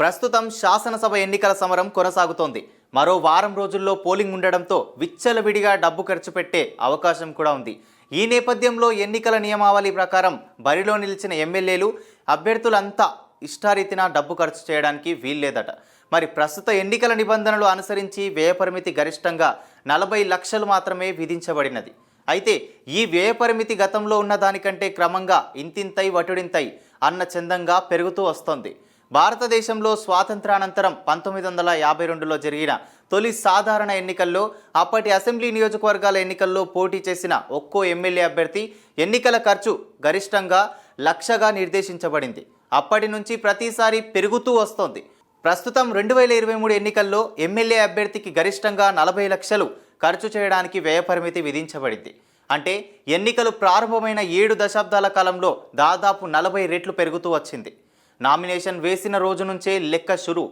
ప్రస్తుతం శాసనసభ ఎన్నికల సమరం కొనసాగుతోంది. మరో వారం రోజుల్లో పోలింగ్ ఉండడంతో విచ్చలవిడిగా డబ్బు ఖర్చు పెట్టే అవకాశం కూడా ఉంది. ఈ నేపథ్యంలో ఎన్నికల నియమావళి ప్రకారం బరిలో నిలిచిన ఎమ్మెల్యేలు అభ్యర్థులంతా ఇష్టారీతిన డబ్బు ఖర్చు చేయడానికి వీల్లేదట. మరి ప్రస్తుత ఎన్నికల నిబంధనలు అనుసరించి వ్యయ పరిమితి గరిష్టంగా నలభై లక్షలు మాత్రమే విధించబడినది. అయితే ఈ వ్యయ పరిమితి గతంలో ఉన్న దానికంటే క్రమంగా ఇంతింతై వటుడింతై అన్న చందంగా పెరుగుతూ వస్తోంది. భారతదేశంలో స్వాతంత్రానంతరం పంతొమ్మిది వందల యాభై రెండులో జరిగిన తొలి సాధారణ ఎన్నికల్లో అప్పటి అసెంబ్లీ నియోజకవర్గాల ఎన్నికల్లో పోటీ చేసిన ఒక్కో ఎమ్మెల్యే అభ్యర్థి ఎన్నికల ఖర్చు గరిష్టంగా లక్షగా నిర్దేశించబడింది. అప్పటి నుంచి ప్రతిసారి పెరుగుతూ వస్తోంది. ప్రస్తుతం రెండు వేల ఇరవై మూడు ఎన్నికల్లో ఎమ్మెల్యే అభ్యర్థికి గరిష్టంగా నలభై లక్షలు ఖర్చు చేయడానికి వ్యయ పరిమితి విధించబడింది. అంటే ఎన్నికలు ప్రారంభమైన ఏడు దశాబ్దాల కాలంలో దాదాపు నలభై రెట్లు పెరుగుతూ వచ్చింది. నామినేషన్ వేసిన రోజు నుంచే లెక్క షురు.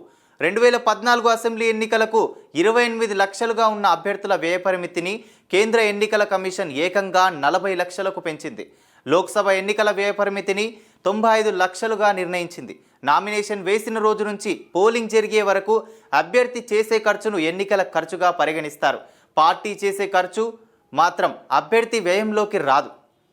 రెండు వేల పద్నాలుగు అసెంబ్లీ ఎన్నికలకు ఇరవై ఎనిమిది లక్షలుగా ఉన్న అభ్యర్థుల వ్యయ పరిమితిని కేంద్ర ఎన్నికల కమిషన్ ఏకంగా నలభై లక్షలకు పెంచింది. లోక్సభ ఎన్నికల వ్యయ పరిమితిని తొంభై ఐదు లక్షలుగా నిర్ణయించింది. నామినేషన్ వేసిన రోజు నుంచి పోలింగ్ జరిగే వరకు అభ్యర్థి చేసే ఖర్చును ఎన్నికల ఖర్చుగా పరిగణిస్తారు. పార్టీ చేసే ఖర్చు మాత్రం అభ్యర్థి వ్యయంలోకి రాదు.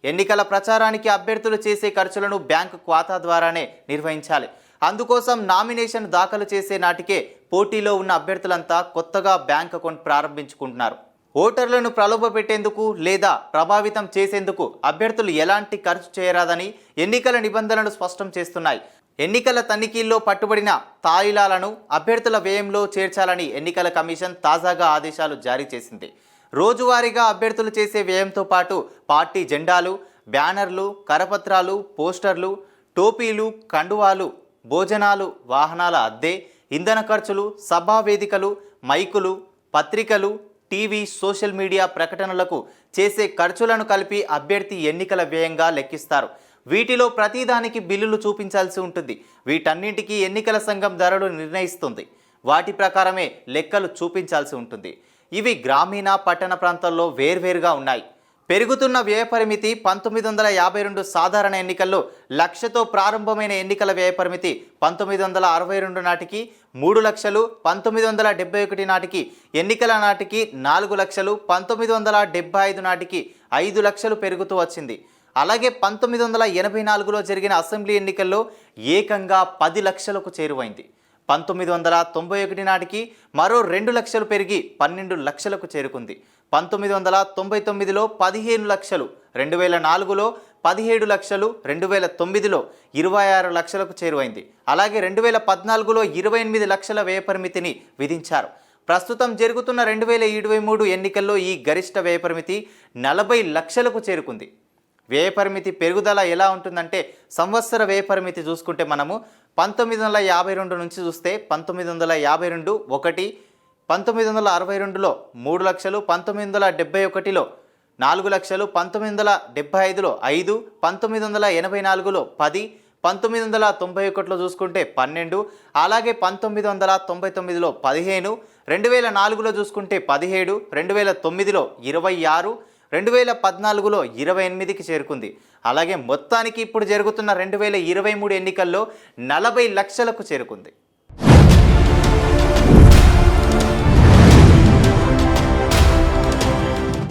ఎన్నికల ప్రచారానికి అభ్యర్థులు చేసే ఖర్చులను బ్యాంకు ఖాతా ద్వారానే నిర్వహించాలి. అందుకోసం నామినేషన్ దాఖలు చేసే నాటికే పోటీలో ఉన్న అభ్యర్థులంతా కొత్తగా బ్యాంక్ అకౌంట్ ప్రారంభించుకుంటున్నారు. ఓటర్లను ప్రలోభపెట్టేందుకు లేదా ప్రభావితం చేసేందుకు అభ్యర్థులు ఎలాంటి ఖర్చు చేయరాదని ఎన్నికల నిబంధనలు స్పష్టం చేస్తున్నాయి. ఎన్నికల తనిఖీల్లో పట్టుబడిన తాయిలాలను అభ్యర్థుల వ్యయంలో చేర్చాలని ఎన్నికల కమిషన్ తాజాగా ఆదేశాలు జారీ చేసింది. రోజువారీగా అభ్యర్థులు చేసే వ్యయంతో పాటు పార్టీ జెండాలు బ్యానర్లు కరపత్రాలు పోస్టర్లు టోపీలు కండువాలు భోజనాలు వాహనాల అద్దె ఇంధన ఖర్చులు సభా వేదికలు మైకులు పత్రికలు టీవీ సోషల్ మీడియా ప్రకటనలకు చేసే ఖర్చులను కలిపి అభ్యర్థి ఎన్నికల వ్యయంగా లెక్కిస్తారు. వీటిలో ప్రతిదానికి బిల్లులు చూపించాల్సి ఉంటుంది. వీటన్నింటికీ ఎన్నికల సంఘం ధరలు నిర్ణయిస్తుంది. వాటి ప్రకారమే లెక్కలు చూపించాల్సి ఉంటుంది. ఇవి గ్రామీణ పట్టణ ప్రాంతాల్లో వేర్వేరుగా ఉన్నాయి. పెరుగుతున్న వ్యయ పరిమితి పంతొమ్మిది వందల యాభై రెండు సాధారణ ఎన్నికల్లో లక్షతో ప్రారంభమైన ఎన్నికల వ్యయ పరిమితి పంతొమ్మిది వందల అరవై రెండు నాటికి మూడు లక్షలు పంతొమ్మిది వందల డెబ్బై ఒకటి నాటికి ఎన్నికల నాటికి నాలుగు లక్షలు పంతొమ్మిది వందల డెబ్బై ఐదు నాటికి ఐదు లక్షలు పెరుగుతూ వచ్చింది. అలాగే పంతొమ్మిది వందల ఎనభై నాలుగులో జరిగిన అసెంబ్లీ ఎన్నికల్లో ఏకంగా పది లక్షలకు చేరువైంది. పంతొమ్మిది వందల తొంభై ఒకటి నాటికి మరో రెండు లక్షలు పెరిగి పన్నెండు లక్షలకు చేరుకుంది. పంతొమ్మిది వందల తొంభై తొమ్మిదిలో పదిహేను లక్షలు రెండు వేల నాలుగులో పదిహేడు లక్షలు రెండు వేల తొమ్మిదిలో ఇరవై ఆరు లక్షలకు చేరువైంది. అలాగే రెండు వేల పద్నాలుగులో ఇరవై ఎనిమిది లక్షల వ్యయ పరిమితిని విధించారు. ప్రస్తుతం జరుగుతున్న రెండు వేల ఇరవై మూడు ఎన్నికల్లో ఈ గరిష్ట వ్యయ పరిమితి నలభై లక్షలకు చేరుకుంది. వ్యయ పరిమితి పెరుగుదల ఎలా ఉంటుందంటే సంవత్సర వ్యయ పరిమితి చూసుకుంటే మనము పంతొమ్మిది వందల యాభై రెండు నుంచి చూస్తే పంతొమ్మిది వందల యాభై రెండు ఒకటి పంతొమ్మిది వందల అరవై రెండులో మూడు లక్షలు పంతొమ్మిది వందల డెబ్బై ఒకటిలో నాలుగు లక్షలు పంతొమ్మిది వందల డెబ్బై ఐదులో ఐదు పంతొమ్మిది వందల ఎనభై నాలుగులో పది పంతొమ్మిది వందల తొంభై ఒకటిలో చూసుకుంటే పన్నెండు అలాగే పంతొమ్మిది వందల తొంభై తొమ్మిదిలో పదిహేను రెండు వేల నాలుగులో చూసుకుంటే పదిహేడు రెండు వేల తొమ్మిదిలో ఇరవై ఆరు రెండు వేల పద్నాలుగులో ఇరవై ఎనిమిదికి చేరుకుంది. అలాగే మొత్తానికి ఇప్పుడు జరుగుతున్న రెండు వేల ఇరవై మూడు ఎన్నికల్లో నలభై లక్షలకు చేరుకుంది.